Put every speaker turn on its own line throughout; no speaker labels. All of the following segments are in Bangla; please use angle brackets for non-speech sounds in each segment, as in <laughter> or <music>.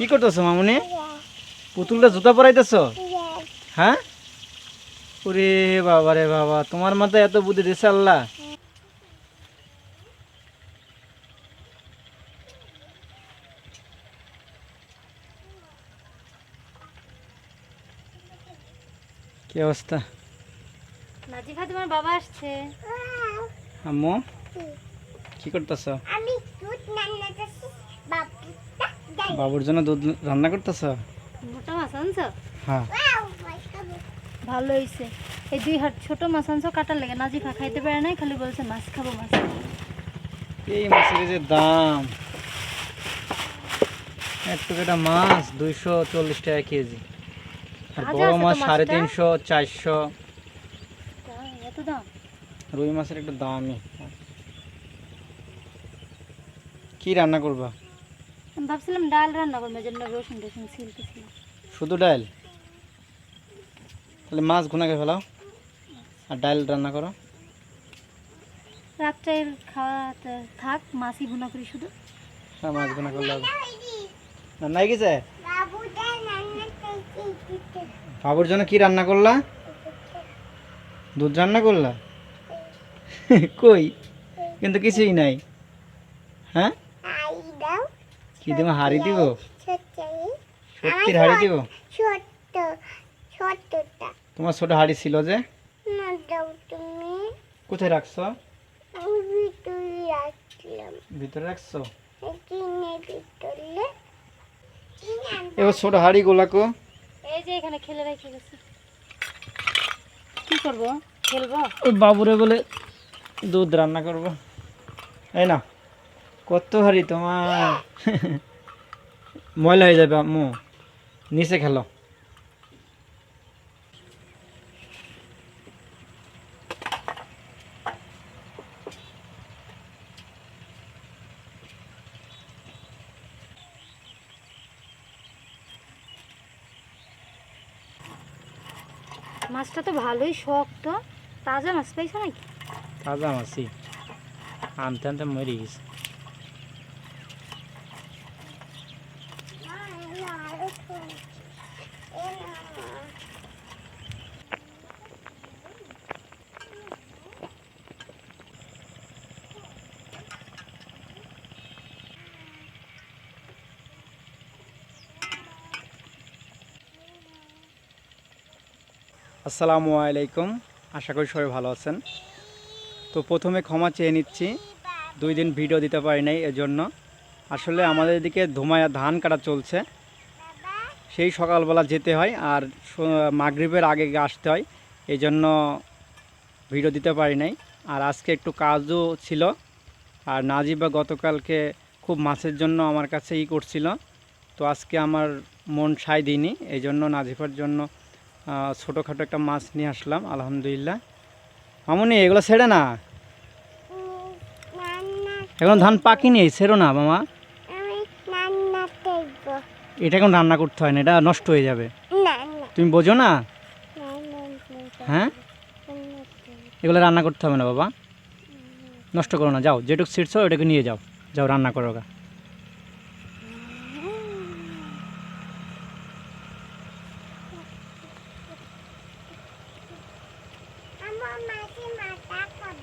কি করতেছো মামুনি? পুতুলটা জুতা পরাইতেছ? হ্যাঁ? ওরে বাবা রে বাবা তোমার মাথায় এত বুদ্ধি দিছে আল্লাহ। কি অবস্থা?
নাজিফা তোমার বাবা আসছে।
আম্মু কি করতেছ?
আমি দুধ দেয়
বাবুর জন্য দুধ রান্না করতেছ?
মোটা মাছ আনছো?
হ্যাঁ।
ভালো হয়েছে এই দুই হাট ছোট মাছ আনছো কাটার লেগে নাজিফা খাইতে পারে নাই খালি বলছে মাছ খাব মাছ
এই মাছের যে দাম। একটু একটা মাছ দুইশো চল্লিশ টাকা কেজি। আর বড় মাছ সাড়ে তিনশো চারশো।
এত দাম?
রুই মাছের একটু দামই। কি রান্না করবা?
ভাবছিলাম ডাল রান্না করব জন্য রসুন টসুন ছিলতেছিলাম
শুধু ডাল? তাহলে মাছ ঘুনাকে ফেলাও আর ডাল রান্না করো।
রাত্রের খাওয়া থাক মাছই ভুনা করি শুধু।
হ্যাঁ মাছ ঘুনা করলে হবে। না নাই গেছে?
রান্না
বাবুর জন্য কি রান্না করলা? দুধ রান্না করলা? <laughs> কই? কিন্তু কিছুই নাই। হ্যাঁ? কি তুমি হাড়ি দিব? সত্যির হাড়ি দিব? তোমার ছোট হাড়ি ছিল যে?
তুমি
কোথায় রাখছো?
ভিতরে
রাখছো? এবার ছোট হাড়ি গোলাকো
এই যে এখানে খেলে রেখে গেছে। কি করব? খেলব?
ওই বাবুরে বলে দুধ রান্না করব। এই না কত হারি তোমার? ময়লা হয়ে যাবে আম্মু। নিচে খেলো।
মাছটা তো ভালোই শক্ত। তাজা মাছ পাইছো নাকি?
তাজা মাছি আনতে আনতে মরে গেছে। আসসালামু আলাইকুম। আশা করি সবাই ভালো আছেন। তো প্রথমে ক্ষমা চেয়ে নিচ্ছি। দুই দিন ভিডিও দিতে পারি নাই, এজন্য। আসলে আমাদের এদিকে ধুমায়া ধান কাটা চলছে। সেই সকালবেলা যেতে হয় আর মাগরিবের আগে আসতে হয়। এই জন্য ভিডিও দিতে পারি নাই। আর আজকে একটু কাজও ছিল। আর নাজিবা গতকালকে খুব মাছের জন্য আমার কাছে ই করছিল। তো আজকে আমার মন সায় দিইনি। এই জন্য নাজিফার জন্য ছোটোখাটো একটা মাছ নিয়ে আসলাম আলহামদুলিল্লাহ। মামুনি এগুলো ছেড়ে না। এখন ধান পাকিনি ছেড়ো না মামা। এটা এখন রান্না করতে হয় না এটা নষ্ট হয়ে যাবে। তুমি বোঝো না? হ্যাঁ? এগুলো রান্না করতে হবে না বাবা। নষ্ট করো না যাও যেটুকু ছিটছো ওটাকে নিয়ে যাও। যাও রান্না করো গা।
মাঝে মাথা খাব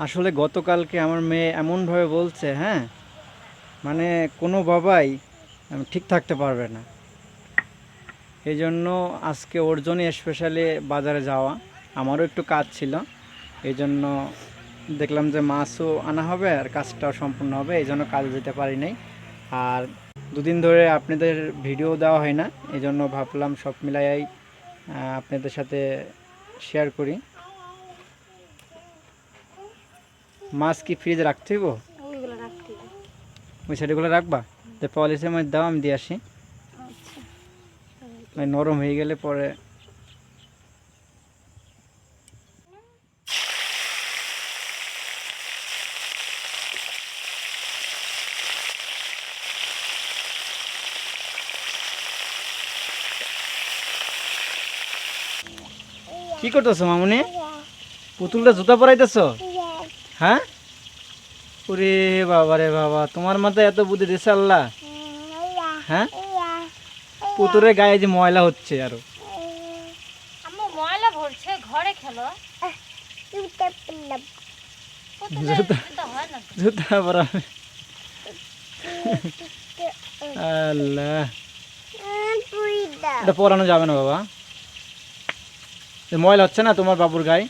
আসলে গতকালকে আমার মেয়ে এমনভাবে বলছে হ্যাঁ? মানে কোনো বাবাই ঠিক থাকতে পারবে না। এই জন্য আজকে ওর জন্যই স্পেশালি বাজারে যাওয়া। আমারও একটু কাজ ছিল। এই জন্য দেখলাম যে মাছও আনা হবে আর কাজটাও সম্পূর্ণ হবে এই জন্য কাজ যেতে পারি নাই। আর দুদিন ধরে আপনাদের ভিডিও দেওয়া হয় না এই জন্য ভাবলাম সব আহ, আপনাদের সাথে শেয়ার করি। মাছ কি ফ্রিজে রাখতে হইব? ওই সাইডেগুলো রাখবা? তো পলিসের মধ্যে দাও আমি দিয়ে আসি।
আচ্ছা।
নরম হয়ে গেলে পরে কি করতেছো মামুনি? পুতুলটা জুতা পরাইতেছো? হ্যাঁ? ওরে বাবা রে বাবা তোমার মাথায় এত বুদ্ধি দিছে আল্লাহ? হ্যাঁ? পুতুরের গায়ে যে ময়লা হচ্ছে আরও।
আম্মু ময়লা ভরছে ঘরে খেলো। পুতুলের তো হয় না
জুতা পরা আল্লাহ। এটা পরানো যাবে না বাবা। ময়লা হচ্ছে না তোমার বাবুর গায়ে?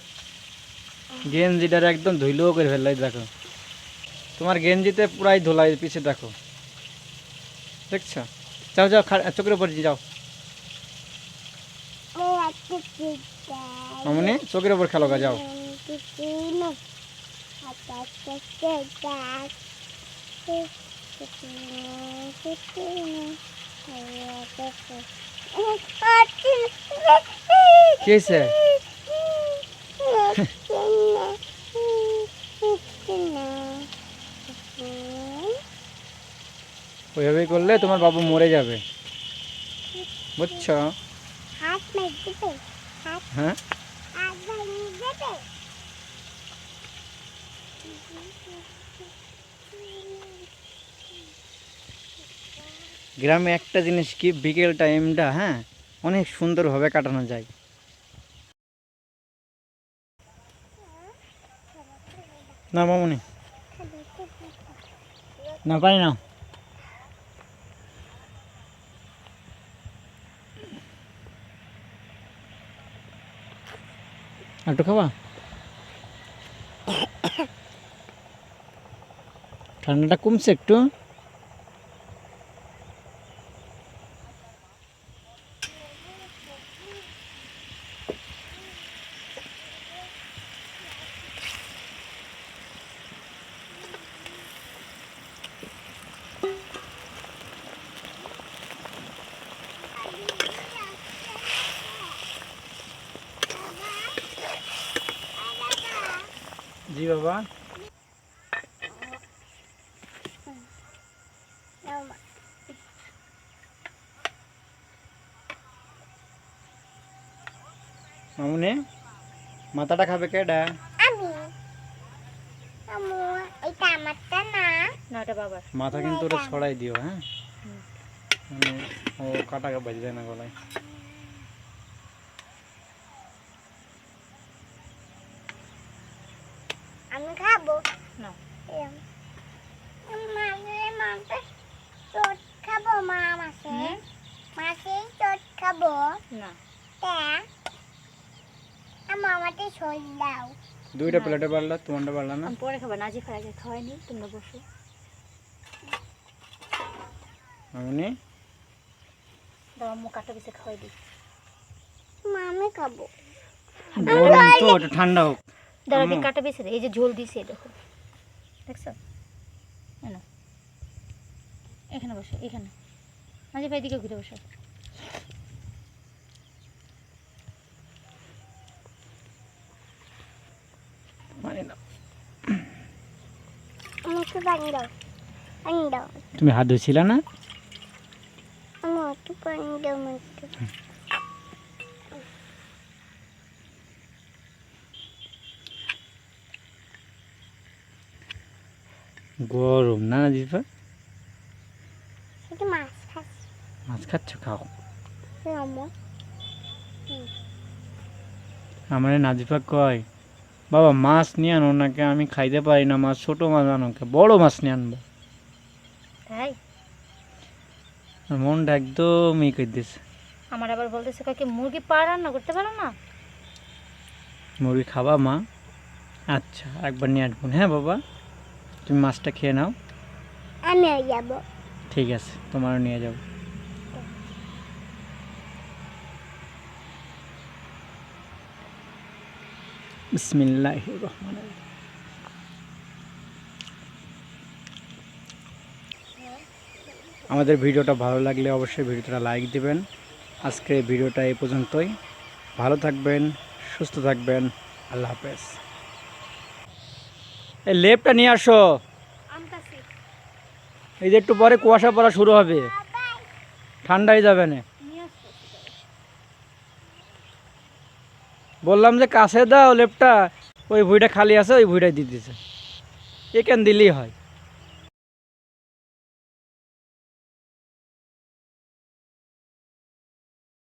গেঞ্জিটার একদম ধুইলো করে ফেললাই, দেখো। তোমার গেঞ্জিতে পুরাই ধোলাই পিছে, দেখো। দেখছ? যাও যাও চোখের উপর যাও। মামনি, চোখের উপর খেলো যাও। কি হয়েছে <laughs> ওইভাবে করলে তোমার বাবু মরে যাবে। বুঝছ? হ্যাঁ? গ্রামে একটা জিনিস কি বিকেল টাইমটা হ্যাঁ? অনেক সুন্দরভাবে কাটানো যায়। না মামনি। না পাই না। একটু খাবা? ঠান্ডাটা কমছে একটু। বাবা। মামুনি মাথাটা খাবে কেডা মাথা কিন্তু ওটা ছড়াই দিও হ্যাঁ? মানে ও কাটা বাজবে না গলায়
আমি খাব
না
এরম। মাছে মাছে চট খাব মা মাছে
হুম?
মাছে চট খাব
না
তা আমার আমাকে দাও
দুইটা প্লেটে পারলা তোমারটা পারলা না?
আমি পরে খাবার নাজিফার আগে খাওয়াইনি তোমরা বসো।
মামুনি?
দাও আম্মু কাটা পিসে খাওয়াই দিই।
মা আমি খাব।
গরম তো ওটা ঠান্ডা হোক।
দাঁড়া আগে কাটা দে এই যে ঝোল দিছে দেখো। দেখছ? নাও। এখানে বসো এখানে। নাজিফা এদিকে ঘুরে বসো।
মানে
আমাকে দাও। দাও।
তুমি হাত ধুয়েছিলে না?
দাও
গরম না
মাছ খাচ্ছি।
মাছ খাচ্ছ? খাও।
আমার
আমার নাজিফা কয়। বাবা মাছ নিয়ে আনো নাকি আমি খাইতে পারি না মাছ? ছোট মাছ আনো কে? বড় মাছ নিয়ে আনব। মনটা একদম ই করে দিছে।
আমার আবার বলতেছে কাকে মুরগি পা রান্না করতে পারো না?
মুরগি খাবা মা। আচ্ছা একবার নিয়ে আসব। হ্যাঁ বাবা তুমি মাছটা খেয়ে নাও।
আমিও যাব।
ঠিক আছে তোমারও নিয়ে যাব। বিসমিল্লাহ রহমান আমাদের ভিডিওটা ভালো লাগলে অবশ্যই ভিডিওটা লাইক দিবেন। আজকে ভিডিওটা এই পর্যন্তই। ভালো থাকবেন সুস্থ থাকবেন। আল্লাহ হাফেজ। এই লেপটা নিয়ে আসো। এই যে একটু পরে কুয়াশা পড়া শুরু হবে। ঠান্ডা যাবে না
নিয়ে আসো
বললাম যে কাছে দাও লেপটা, ওই ভুঁইটা খালি আছে, ওই ভুঁইটাই দিতেছে। এখান দিলেই হয়?